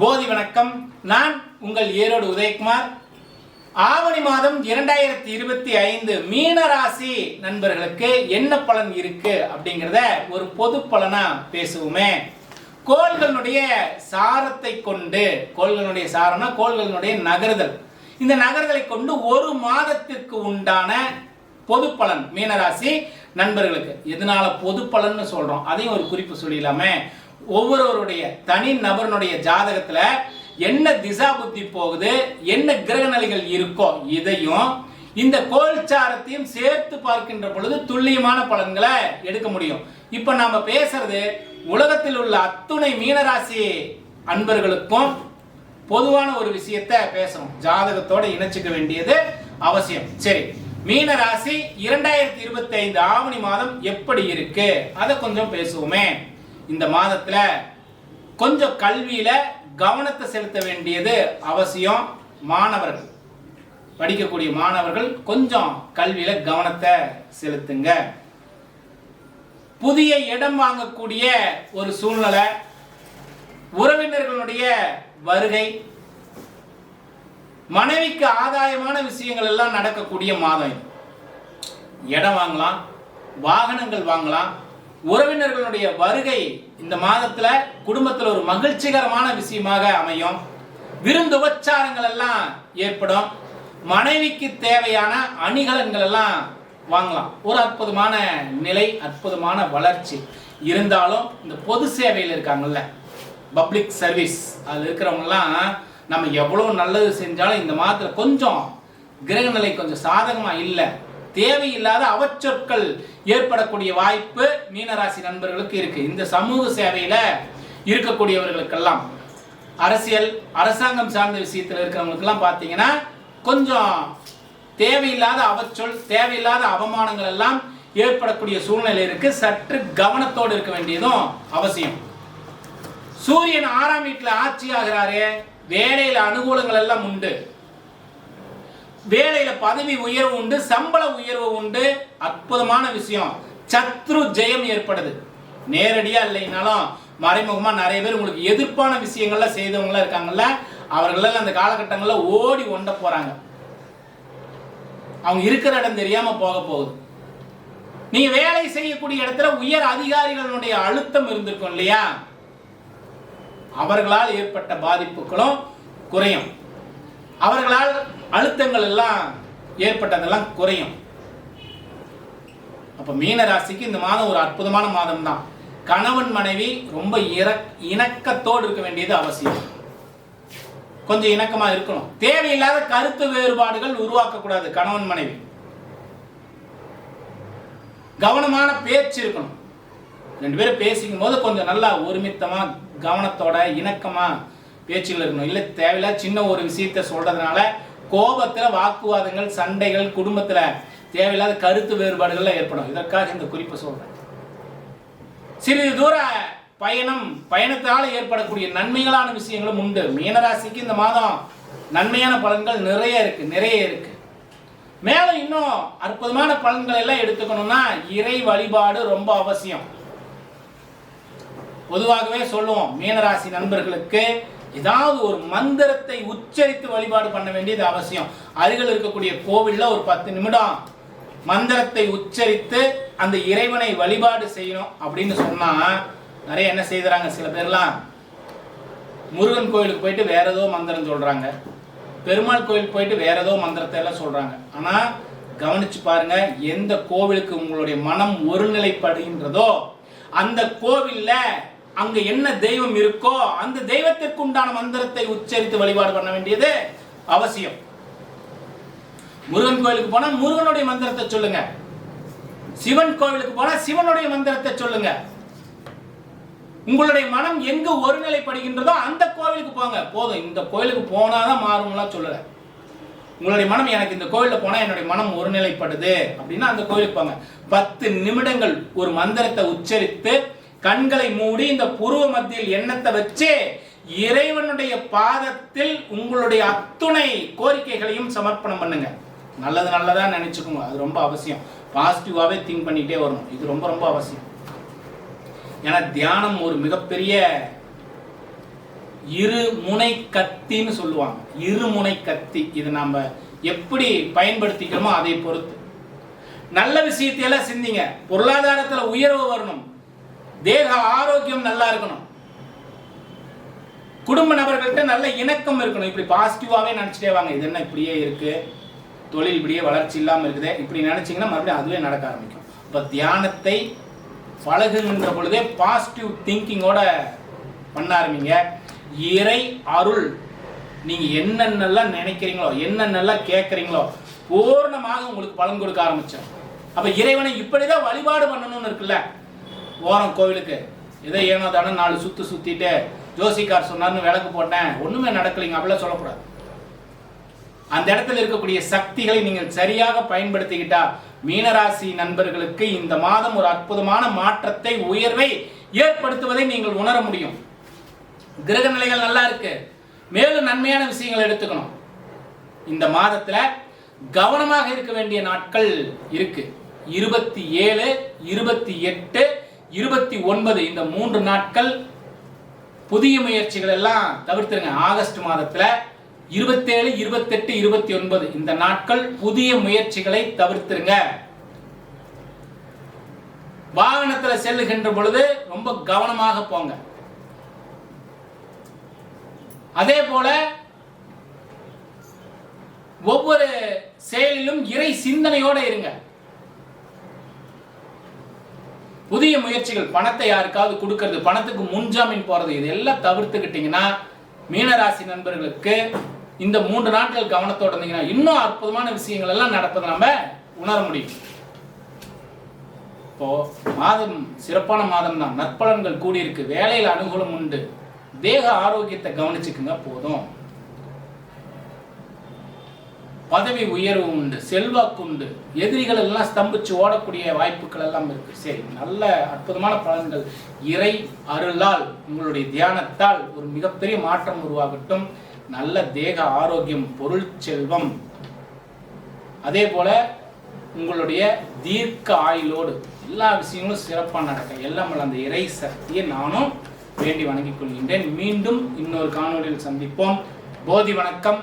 போதி வணக்கம். நான் உங்கள் ஈரோடு உதயகுமார். ஆவணி மாதம் இரண்டாயிரத்தி இருபத்தி ஐந்து மீன ராசி நண்பர்களுக்கு என்ன பலன் இருக்கு அப்படிங்கிறத ஒரு பொது பலனா பேசுவோமே. கோள்களுடைய சாரத்தை கொண்டு கோள்களுடைய சாரம்னா கோள்களுடைய நகருதல். இந்த நகர்தலை கொண்டு ஒரு மாதத்திற்கு உண்டான பொது பலன் மீனராசி நண்பர்களுக்கு. எதனால பொது பலன்னு சொல்றோம்? அதையும் ஒரு குறிப்பு சொல்லிடலாமே. ஒவ்வொருவருடைய தனி நபருடைய ஜாதகத்துல என்ன திசா புத்தி போகுது என்ன கிரக நிலைகள் இருக்கோ இதையும் இந்த கோல்சாரத்தையும் சேர்த்து பார்க்கின்ற பொழுது துல்லியமான பலன்களை எடுக்க முடியும். இப்ப நாம பேசுறது உலகத்தில் உள்ள அத்துணை மீனராசி அன்பர்களுக்கும் பொதுவான ஒரு விஷயத்த பேசணும். ஜாதகத்தோட இணைச்சுக்க வேண்டியது அவசியம். சரி மீன ராசி இரண்டாயிரத்தி இருபத்தி ஐந்து ஆவணி மாதம் எப்படி இருக்கு? அதை கொஞ்சம் பேசுவோமே. இந்த மாதத்துல கொஞ்சம் கல்வியில கவனத்தை செலுத்த வேண்டியது அவசியம் மாணவர்கள். படிக்கக்கூடிய மாணவர்கள் கொஞ்சம் கல்வியில கவனத்தை செலுத்துங்க. புதிய இடம் வாங்கக்கூடிய ஒரு சூழ்நிலை உறவினர்களுடைய வருகை மனைவிக்கு ஆதாயமான விஷயங்கள் எல்லாம் நடக்கக்கூடிய மாதம் இடம் வாங்கலாம் வாகனங்கள் வாங்கலாம் உறவினர்களுடைய வருகை இந்த மாதத்துல குடும்பத்துல ஒரு மகிழ்ச்சிகரமான விஷயமாக அமையும். விருந்து உபச்சாரங்கள் எல்லாம் ஏற்படும். மனைவிக்கு தேவையான அணிகலன்கள் எல்லாம் வாங்கலாம். ஒரு அற்புதமான நிலை அற்புதமான வளர்ச்சி. இருந்தாலும் இந்த பொது சேவையில் இருக்காங்கல்ல பப்ளிக் சர்வீஸ் அதில் இருக்கிறவங்கலாம் நம்ம எவ்வளோ நல்லது செஞ்சாலும் இந்த மாதத்தில் கொஞ்சம் கிரகநிலை கொஞ்சம் சாதகமாக இல்லை. தேவையில்லாத அவச்சொற்கள் ஏற்படக்கூடிய வாய்ப்பு மீனராசி நண்பர்களுக்கு இருக்கு. இந்த சமூக சேவையில் இருக்கக்கூடியவர்களுக்கெல்லாம் அரசியல் அரசாங்கம் சார்ந்த விஷயத்தில் இருக்கிறவங்களுக்கெல்லாம் பார்த்தீங்கன்னா கொஞ்சம் தேவையில்லாத அவச்சொல் தேவையில்லாத அவமானங்கள் எல்லாம் ஏற்படக்கூடிய சூழ்நிலை இருக்கு. சற்று கவனத்தோடு இருக்க வேண்டியதும் அவசியம். சூரியன் ஆறாம் வீட்டில் ஆட்சி ஆகிறாரு. வேலையில் அனுகூலங்கள் எல்லாம் உண்டு. வேலையில பதவி உயர்வு உண்டு சம்பள உயர்வு உண்டு. அற்புதமான விஷயம். சத்ரு ஜெயம் ஏற்படுது. நேரடியா இல்லைனாலும் மறைமுகமா நிறைய பேர் உங்களுக்கு எதிர்ப்பான விஷயங்கள்ல செய்தவங்களா இருக்காங்கல்ல அவர்களெல்லாம் அந்த காலகட்டங்களில் ஓடி ஒண்ட போறாங்க. அவங்க இருக்கிற இடம் தெரியாம போக போகுது. நீங்க வேலை செய்யக்கூடிய இடத்துல உயர் அதிகாரிகளுடைய அழுத்தம் இருந்திருக்கும் இல்லையா? அவர்களால் ஏற்பட்ட பாதிப்புகளும் குறையும். அவர்களால் அழுத்தங்கள் எல்லாம் ஏற்பட்டதெல்லாம் குறையும். அப்ப மீன ராசிக்கு இந்த மாதம் ஒரு அற்புதமான மாதம் தான் கணவன் மனைவி ரொம்ப இறக் இணக்கத்தோடு இருக்க வேண்டியது அவசியம். கொஞ்சம் இணக்கமா இருக்கணும். தேவையில்லாத கருத்து வேறுபாடுகள் உருவாக்கக்கூடாது கணவன் மனைவி. கவனமான பேச்சு இருக்கணும். ரெண்டு பேரும் பேசிக்கும் போது கொஞ்சம் நல்லா ஒருமித்தமா கவனத்தோட இணக்கமா பேச்சுகள் இருக்கணும். இல்லை தேவையில்லாத சின்ன ஒரு விஷயத்த சொல்றதுனால கோபத்தில் வாக்குவாதங்கள் சண்டைகள் குடும்பத்தில் தேவையில்லாத கருத்து வேறுபாடுகள்லாம் ஏற்படும். இதற்காக இந்த குறிப்பை சொல்றேன். சிறிது தூர பயணம் பயணத்தால் ஏற்படக்கூடிய நன்மைகளான விஷயங்களும் உண்டு. மீனராசிக்கு இந்த மாதம் நன்மையான பலன்கள் நிறைய இருக்கு நிறைய இருக்கு. மேலும் இன்னும் அற்புதமான பலன்கள் எல்லாம் எடுத்துக்கணும்னா இறை வழிபாடு ரொம்ப அவசியம். பொதுவாகவே சொல்லுவோம் மீனராசி நண்பர்களுக்கு ஏதாவது ஒரு மந்திரத்தை உச்சரித்து வழிபாடு பண்ண வேண்டியது அவசியம். அருகில் இருக்கக்கூடிய கோவிலில் ஒரு பத்து நிமிடம் மந்திரத்தை உச்சரித்து அந்த இறைவனை வழிபாடு செய்யணும் அப்படின்னு சொன்னா நிறைய என்ன செய்கிறாங்க சில பேர்லாம் முருகன் கோயிலுக்கு போயிட்டு வேற ஏதோ மந்திரம் சொல்றாங்க. பெருமாள் கோயிலுக்கு போயிட்டு வேற ஏதோ மந்திரத்தை எல்லாம் சொல்றாங்க. ஆனா கவனிச்சு பாருங்க எந்த கோவிலுக்கு உங்களுடைய மனம் ஒருநிலைப்படுகின்றதோ அந்த கோவில்ல அங்க என்ன தெய்வம் இருக்கோ அந்த தெய்வத்திற்கு உண்டான மந்திரத்தை உச்சரித்து வழிபாடு பண்ண வேண்டியது அவசியம். முருகன் கோயிலுக்கு போனா முருகனுடைய மந்திரத்தை சொல்லுங்க. சிவன் கோவிலுக்கு போனா சிவனுடைய மந்திரத்தை சொல்லுங்க. உங்களுடைய மனம் எங்கு ஒருநிலைப்படுகின்றதோ அந்த கோவிலுக்கு போங்க. போதும் இந்த கோயிலுக்கு போனாதான் மாறும்லாம் சொல்லல. உங்களுடைய மனம் எனக்கு இந்த கோயிலில் போனால் என்னுடைய மனம் ஒருநிலைப்படுது. அப்படின்னா அந்த கோயிலுக்கு போங்க. பத்து நிமிடங்கள் ஒரு மந்திரத்தை உச்சரித்து கண்களை மூடி இந்த புருவ மத்தியில் எண்ணத்தை வச்சு இறைவனுடைய பாதத்தில் உங்களுடைய அத்துணை கோரிக்கைகளையும் சமர்ப்பணம் பண்ணுங்க. நல்லது நல்லதா நினைச்சுக்கோங்க. அது ரொம்ப அவசியம். பாசிட்டிவாகவே திங்க் பண்ணிட்டே வரணும். இது ரொம்ப ரொம்ப அவசியம். ஏன்னா தியானம் ஒரு மிகப்பெரிய இரு முனை கத்தின்னு சொல்லுவாங்க. இரு முனை கத்தி. இது நம்ம எப்படி பயன்படுத்திக்கிறோமோ அதை பொறுத்து. நல்ல விஷயத்தையெல்லாம் சிந்திங்க. பொருளாதாரத்துல உயர்வு வரணும். தேக ஆரோக்கியம் நல்லா இருக்கணும். குடும்ப நபர்கள்ட்ட நல்ல இணக்கம் இருக்கணும். இப்படி பாசிட்டிவாகவே நினைச்சிட்டே வாங்க. இது என்ன இப்படியே இருக்கு? தொழில் இப்படியே வளர்ச்சி இல்லாமல் இருக்குது. இப்படி நினைச்சீங்கன்னா மறுபடியும் அதுவே நடக்க ஆரம்பிக்கும். இப்போ தியானத்தை பழகுகின்ற பொழுதே பாசிட்டிவ் திங்கிங்கோட பண்ண ஆரம்பிங்க. இறை அருள். நீங்க என்னென்னலாம் நினைக்கிறீங்களோ என்னென்னலாம் கேட்குறீங்களோ பூர்ணமாக உங்களுக்கு பலன் கொடுக்க ஆரம்பிச்சோம் அப்போ இறைவனை இப்படிதான் வழிபாடு பண்ணணும்னு இருக்குல்ல? ஓரம் கோவிலுக்கு. ஏதோ ஏனோ தானே நாலு சுத்து சுத்திட்டு ஜோசிக்கார் சொன்னார்னு விளக்கு போட்டேன். ஒண்ணுமே நடக்கலைங்க அப்படிலாம் சொல்லக்கூடாது. அந்த இடத்துல இருக்கக்கூடிய சக்திகளை நீங்கள் சரியாக பயன்படுத்திக்கிட்டா மீனராசி நண்பர்களுக்கு இந்த மாதம் ஒரு அற்புதமான மாற்றத்தை உயர்வை ஏற்படுத்துவதை நீங்கள் உணர முடியும். கிரக நிலைகள் நல்லா இருக்கு. மேலும் நன்மையான விஷயங்களை எடுத்துக்கணும். இந்த மாதத்துல கவனமாக இருக்க வேண்டிய நாட்கள் இருக்கு. இருபத்தி ஏழு இருபத்தி எட்டு இருபத்தி ஒன்பது இந்த மூன்று நாட்கள் புதிய முயற்சிகள் எல்லாம் தவிர்த்துருங்க. ஆகஸ்ட் மாதத்துல இருபத்தேழு இருபத்தெட்டு இருபத்தி ஒன்பது இந்த நாட்கள் புதிய முயற்சிகளை தவிர்த்துருங்க. வாகனத்துல செல்லுகின்ற பொழுது ரொம்ப கவனமாக போங்க. அதே போல ஒவ்வொரு செயலிலும் இறை சிந்தனையோட இருங்க. புதிய முயற்சிகள் பணத்தை யாருக்காவது கொடுக்கறது பணத்துக்கு முன்ஜாமீன் போறது இதெல்லாம் தவிர்த்துக்கிட்டீங்கன்னா மீனராசி நண்பர்களுக்கு இந்த மூன்று நாட்கள் கவனத்தோட இருந்தீங்கன்னா இன்னும் அற்புதமான விஷயங்கள் எல்லாம் நடப்பதை நம்ம உணர முடியும். இப்போ மாதம் சிறப்பான மாதம் தான். நற்பலன்கள் கூடியிருக்கு. வேலையில் அனுகூலம் உண்டு. தேக ஆரோக்கியத்தை கவனிச்சுக்குங்க போதும். பதவி உயர்வு உண்டு செல்வாக்கு உண்டு. எதிரிகள் எல்லாம் ஸ்தம்பிச்சு ஓடக்கூடிய வாய்ப்புகள் எல்லாம் இருக்கு. சரி நல்ல அற்புதமான பலன்கள். இறை அருளால் உங்களுடைய தியானத்தால் ஒரு மிகப்பெரிய மாற்றம் உருவாகட்டும். நல்ல தேக ஆரோக்கியம் பொருள் செல்வம். அதே போல உங்களுடைய தீர்க்க ஆயுளோடு எல்லா விஷயங்களும் சிறப்பாக நடக்க. எல்லாம் அந்த இறை சக்தியை நானும் வேண்டி வணங்கிக் கொள்கின்றேன். மீண்டும் இன்னொரு காணொளியில் சந்திப்போம். போதி வணக்கம்.